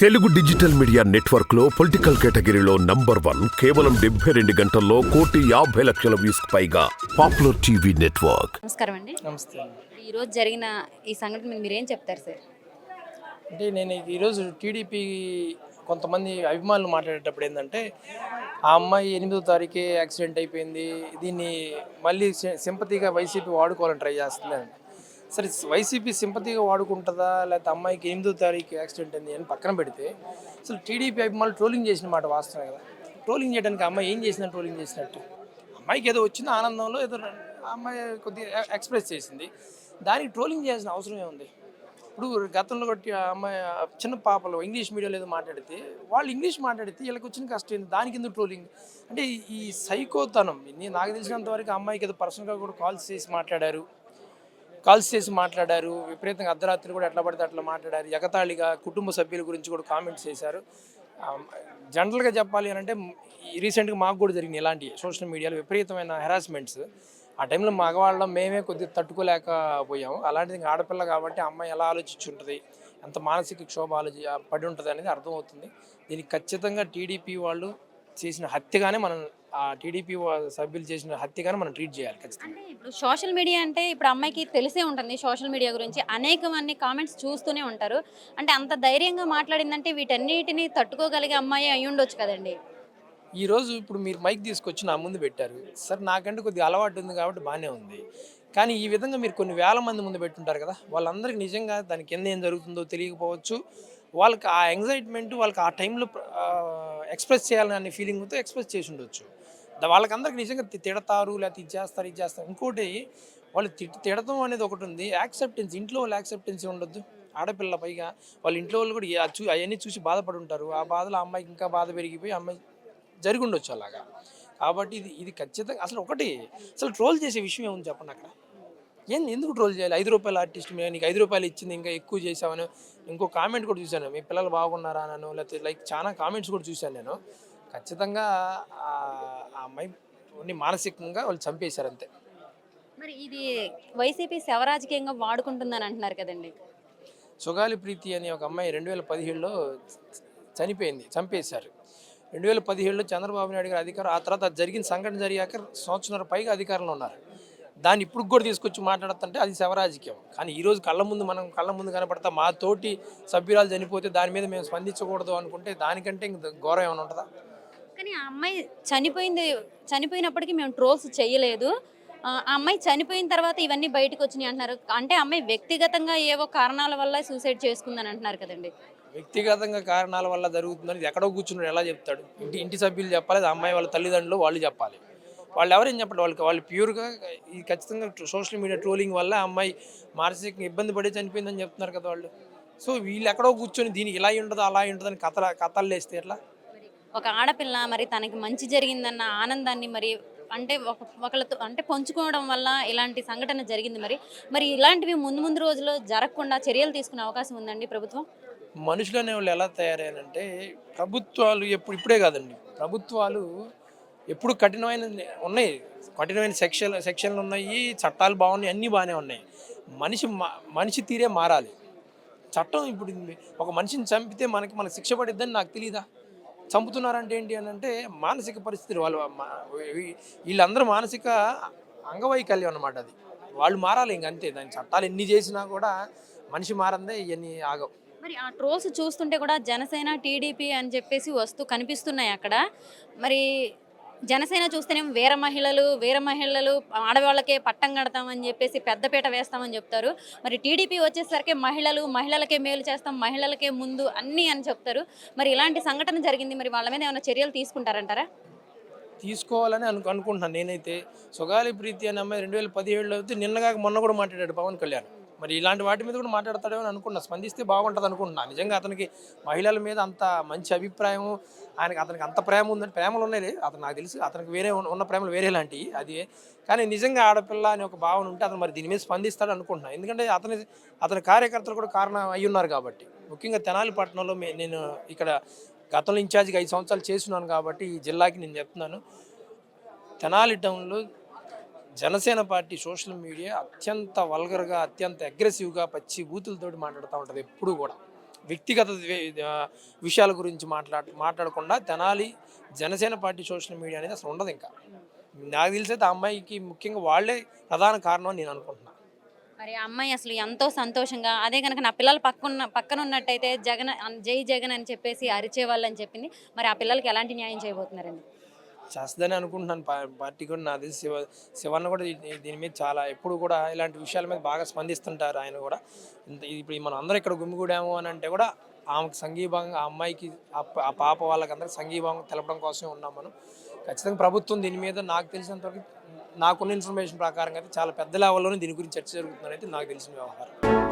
Telugu digital media నెట్వర్క్లో political కేటగిరీలో number one కేవలం డెబ్బై రెండు గంటల్లో కోటి యాభై లక్షల వ్యూస్ పైగా పాపులర్ టీవీ నెట్వర్క్. నమస్కారం అండి. నమస్తే. ఈరోజు జరిగిన ఈ సంఘటన మీద మీరు ఏం చెప్తారు సార్? అంటే నేను ఈరోజు టీడీపీ కొంతమంది అభిమానులు మాట్లాడేటప్పుడు ఏంటంటే ఆ అమ్మాయి ఎనిమిదో తారీఖే యాక్సిడెంట్ అయిపోయింది దీన్ని మళ్ళీ సింపతిగా వైసీపీ వాడుకోవాలని ట్రై చేస్తుంది సరే వైసీపీ సింపతిగా వాడుకుంటుందా? లేకపోతే అమ్మాయికి ఎనిమిదో తారీఖు యాక్సిడెంట్ అయింది అని పక్కన పెడితే అసలు టీడీపీ అభిమానులు ట్రోలింగ్ చేసిన మాట వాస్తవం కదా? ట్రోలింగ్ చేయడానికి అమ్మాయి ఏం చేసిన ట్రోలింగ్ చేసినట్టు? అమ్మాయికి ఏదో వచ్చిన ఆనందంలో ఏదో అమ్మాయి కొద్దిగా ఎక్స్ప్రెస్ చేసింది. దానికి ట్రోలింగ్ చేయాల్సిన అవసరం ఏముంది? ఇప్పుడు గతంలో కొట్టి ఆ అమ్మాయి ఆ చిన్న పాపలు ఇంగ్లీష్ మీడియంలో ఏదో మాట్లాడితే వాళ్ళు ఇంగ్లీష్ మాట్లాడితే వీళ్ళకి వచ్చిన కష్టం ఏంది? దానికి ఎందుకు ట్రోలింగ్? అంటే ఈ సైకోతనం నాకు తెలిసినంత వరకు అమ్మాయికి ఏదో పర్సనల్గా కూడా కాల్స్ చేసి మాట్లాడారు. కాల్స్ చేసి మాట్లాడారు. విపరీతంగా అర్ధరాత్రి కూడా ఎట్లా పడితే అట్లా మాట్లాడారు. ఎగతాళిగా కుటుంబ సభ్యుల గురించి కూడా కామెంట్స్ చేశారు. జనరల్గా చెప్పాలి అని అంటే రీసెంట్గా మాకు కూడా జరిగింది ఇలాంటి సోషల్ మీడియాలో విపరీతమైన హెరాస్మెంట్స్ ఆ టైంలో మగవాళ్ళం మేమే కొద్దిగా తట్టుకోలేకపోయాము అలాంటిది ఇంకా ఆడపిల్ల కాబట్టి అమ్మాయి ఎలా ఆలోచించి ఉంటుంది ఎంత మానసిక క్షోభ ఆలోచి పడి ఉంటుంది అనేది అర్థమవుతుంది. దీనికి ఖచ్చితంగా టీడీపీ వాళ్ళు చేసిన హత్యగానే మనం ఆ టీడీపీ సభ్యులు చేసిన హత్యగానే మనం ట్రీట్ చేయాలి ఖచ్చితంగా. అంటే ఇప్పుడు సోషల్ మీడియా అంటే ఇప్పుడు అమ్మాయికి తెలిసే ఉంటుంది సోషల్ మీడియా గురించి. అనేక మంది కామెంట్స్ చూస్తూనే ఉంటారు. అంటే అంత ధైర్యంగా మాట్లాడిందంటే వీటన్నిటిని తట్టుకోగలిగే అమ్మాయి అయి ఉండొచ్చు కదండి. ఈ రోజు ఇప్పుడు మీరు మైక్ తీసుకొచ్చి నా ముందు పెట్టారు. సార్ నాకంటే కొద్దిగా అలవాటు ఉంది కాబట్టి బాగానే ఉంది. కానీ ఈ విధంగా మీరు కొన్ని వేల మంది ముందు పెట్టుంటారు కదా వాళ్ళందరికీ నిజంగా దాని కింద ఏం జరుగుతుందో తెలియకపోవచ్చు. వాళ్ళకి ఆ ఎంగ్జైట్మెంట్ వాళ్ళకి ఆ టైంలో ఎక్స్ప్రెస్ చేయాలనే ఫీలింగ్తో ఎక్స్ప్రెస్ చేసి ఉండొచ్చు. వాళ్ళకందరికి నిజంగా తిడతారు లేకపోతే ఇది చేస్తారు ఇది చేస్తారు. ఇంకోటి వాళ్ళు తిట్ తిడతం అనేది ఒకటి ఉంది. యాక్సెప్టెన్స్ ఇంట్లో వాళ్ళు యాక్సెప్టెన్స్ ఉండొద్దు. ఆడపిల్ల పైగా వాళ్ళ ఇంట్లో వాళ్ళు కూడా చూ అవన్నీ చూసి బాధపడి ఉంటారు. ఆ బాధలో అమ్మాయికి ఇంకా బాధ పెరిగిపోయి అమ్మాయి జరిగి ఉండొచ్చు అలాగా. కాబట్టి ఇది ఇది ఖచ్చితంగా అసలు ఒకటి అసలు ట్రోల్ చేసే విషయం ఏముంది చెప్పండి అక్కడ? ఏంది? ఎందుకు ట్రోల్ చేయాలి? ఐదు రూపాయల ఆర్టిస్ట్ మీద నీకు ఐదు రూపాయలు ఇచ్చింది ఇంకా ఎక్కువ చేసావని ఇంకో కామెంట్ కూడా చూశాను. మీ పిల్లలు బాగున్నారా నన్ను లేకపోతే లైక్ చాలా కామెంట్స్ కూడా చూశాను నేను. ఖచ్చితంగా ఆ అమ్మాయిని మానసికంగా వాళ్ళు చంపేశారు అంతే. మరి ఇది వైసీపీ శవరాజకీయంగా వాడుకుంటుందని అంటున్నారు కదండి. సుగాలి ప్రీతి అనే ఒక అమ్మాయి రెండు వేల పదిహేడులో చనిపోయింది చంపేశారు. రెండు వేల పదిహేడులో చంద్రబాబు నాయుడు గారు అధికారం ఆ తర్వాత జరిగిన సంఘటన జరిగాక సంవత్సరం పైగా అధికారంలో ఉన్నారు. దాన్ని ఇప్పుడు కూడా తీసుకొచ్చి మాట్లాడుతుంటే అది శవరాజకీయం. కానీ ఈరోజు కళ్ళ ముందు మనం కళ్ళ ముందు కనపడతా మా తోటి సభ్యురాలు చనిపోతే దాని మీద మేము స్పందించకూడదు అనుకుంటే దానికంటే ఇంక ఘోరం ఏమైనా ఉంటుందా? కానీ ఆ అమ్మాయి చనిపోయింది చనిపోయినప్పటికీ మేము ట్రోల్స్ చేయలేదు. ఆ అమ్మాయి చనిపోయిన తర్వాత ఇవన్నీ బయటకు వచ్చినాయి అంటున్నారు. అంటే అమ్మాయి వ్యక్తిగతంగా ఏవో కారణాల వల్ల సూసైడ్ చేసుకుందని అంటున్నారు కదండి. వ్యక్తిగతంగా కారణాల వల్ల జరుగుతుందని ఎక్కడో కూర్చున్నాడు ఎలా చెప్తాడు? ఇంటి ఇంటి సభ్యులు చెప్పాలి అమ్మాయి వాళ్ళ తల్లిదండ్రులు వాళ్ళు చెప్పాలి. వాళ్ళు ఎవరేం చెప్పండి వాళ్ళకి వాళ్ళు ప్యూర్గా ఇది ఖచ్చితంగా సోషల్ మీడియా ట్రోలింగ్ వల్ల అమ్మాయి మానసికంగా ఇబ్బంది పడి చనిపోయిందని చెప్తున్నారు కదా వాళ్ళు. సో వీళ్ళు ఎక్కడో కూర్చొని దీనికి ఇలా ఉండదు అలా ఉండదు అని కథ కథలు వేస్తే ఎట్లా? ఒక ఆడపిల్ల మరి తనకి మంచి జరిగిందన్న ఆనందాన్ని మరి అంటే ఒక ఒకళ్ళతో అంటే పంచుకోవడం వల్ల ఇలాంటి సంఘటన జరిగింది మరి. మరి ఇలాంటివి ముందు ముందు రోజుల్లో జరగకుండా చర్యలు తీసుకునే అవకాశం ఉందండి ప్రభుత్వం? మనుషులు అనే వాళ్ళు ఎలా తయారయ్యారంటే ప్రభుత్వాలు ఎప్పుడు ఇప్పుడే కాదండి. ప్రభుత్వాలు ఎప్పుడు కఠినమైన ఉన్నాయి. కఠినమైన సెక్షన్ సెక్షన్లు ఉన్నాయి చట్టాలు బాగున్నాయి అన్నీ బాగానే ఉన్నాయి. మనిషి మనిషి తీరే మారాలి. చట్టం ఇప్పుడు ఇది ఒక మనిషిని చంపితే మనకి మనకు శిక్ష పడిద్దని నాకు తెలియదా చంపుతున్నారంటే ఏంటి అని అంటే మానసిక పరిస్థితులు వాళ్ళు వీళ్ళందరూ మానసిక అంగవైకల్యం అన్నమాట అది. వాళ్ళు మారాలి ఇంక అంతే. దాని చట్టాలు ఎన్ని చేసినా కూడా మనిషి మారందే ఇవన్నీ ఆగవు. మరి ఆ ట్రోల్స్ చూస్తుంటే కూడా జనసేన టీడీపీ అని చెప్పేసి వస్తూ కనిపిస్తున్నాయి అక్కడ. మరి జనసేన చూస్తేనేమో వీర మహిళలు వీర మహిళలు ఆడవాళ్ళకే పట్టం కడతామని చెప్పేసి పెద్దపీట వేస్తామని చెప్తారు. మరి టీడీపీ వచ్చేసరికి మహిళలు మహిళలకే మేలు చేస్తాం మహిళలకే ముందు అన్నీ అని చెప్తారు. మరి ఇలాంటి సంఘటన జరిగింది. మరి వాళ్ళ మీద ఏమైనా చర్యలు తీసుకుంటారంటారా? తీసుకోవాలని అను అనుకుంటున్నాను నేనైతే. సుగాలి ప్రీతి అనే అమ్మాయి రెండు వేల పదిహేడులో అయితే నిన్నగా మొన్న కూడా మాట్లాడాడు పవన్ కళ్యాణ్. మరి ఇలాంటి వాటి మీద కూడా మాట్లాడతాడేమో అని అనుకున్నా. స్పందిస్తే బాగుంటుంది అనుకుంటున్నా. నిజంగా అతనికి మహిళల మీద అంత మంచి అభిప్రాయం ఆయనకి అతనికి అంత ప్రేమ ఉందని ప్రేమలు ఉన్నాయి అతను నాకు తెలుసు. అతనికి వేరే ఉన్న- ప్రేమలు వేరే లాంటివి అది. కానీ నిజంగా ఆడపిల్ల అనే ఒక భావన ఉంటే అతను మరి దీని మీద స్పందిస్తాడు అనుకుంటున్నాను ఎందుకంటే అతని అతని కార్యకర్తలు కూడా కారణం అయి ఉన్నారు కాబట్టి. ముఖ్యంగా తెనాలి పట్టణంలో నేను ఇక్కడ గతంలో ఇన్ఛార్జిగా ఐదు సంవత్సరాలు చేస్తున్నాను కాబట్టి ఈ జిల్లాకి నేను చెప్తున్నాను. తెనాలి టౌన్లో జనసేన పార్టీ సోషల్ మీడియా అత్యంత వల్గర్గా అత్యంత అగ్రెసివ్గా పచ్చి బూతులతోటి మాట్లాడుతూ ఉంటుంది ఎప్పుడు కూడా. వ్యక్తిగత విషయాల గురించి మాట్లాడ మాట్లాడకుండా Tenali Janasena party social media అనేది అసలు ఉండదు ఇంకా. నాకు తెలిసైతే ఆ అమ్మాయికి ముఖ్యంగా వాళ్ళే ప్రధాన కారణం అని నేను అనుకుంటున్నాను మరి అమ్మాయి అసలు ఎంతో సంతోషంగా అదే కనుక నా పిల్లలు పక్కన పక్కన ఉన్నట్టయితే జగన్ జై జగన్ అని చెప్పేసి అరిచేవాళ్ళు అని చెప్పింది. మరి ఆ పిల్లలకి ఎలాంటి న్యాయం చేయబోతున్నారండి? చేస్తుందని అనుకుంటున్నాను. పార్టీ కూడా నాది శివ శివన్న కూడా దీని మీద చాలా ఎప్పుడు కూడా ఇలాంటి విషయాల మీద బాగా స్పందిస్తుంటారు ఆయన కూడా. ఇంత- ఇప్పుడు మనం అందరం ఇక్కడ గుమ్మిగూడాము అని అంటే కూడా ఆమెకు సంఘీభావంగా ఆ అమ్మాయికి ఆ పాప వాళ్ళకందరికి సంఘీభావం తెలపడం కోసమే ఉన్నాం మనం. ఖచ్చితంగా ప్రభుత్వం దీని మీద నాకు తెలిసినంతవరకు నాకున్న ఇన్ఫర్మేషన్ ప్రకారంగా అయితే చాలా పెద్ద లెవెల్లోనే దీని గురించి చర్చ జరుగుతుందని అయితే నాకు తెలిసిన వ్యవహారం.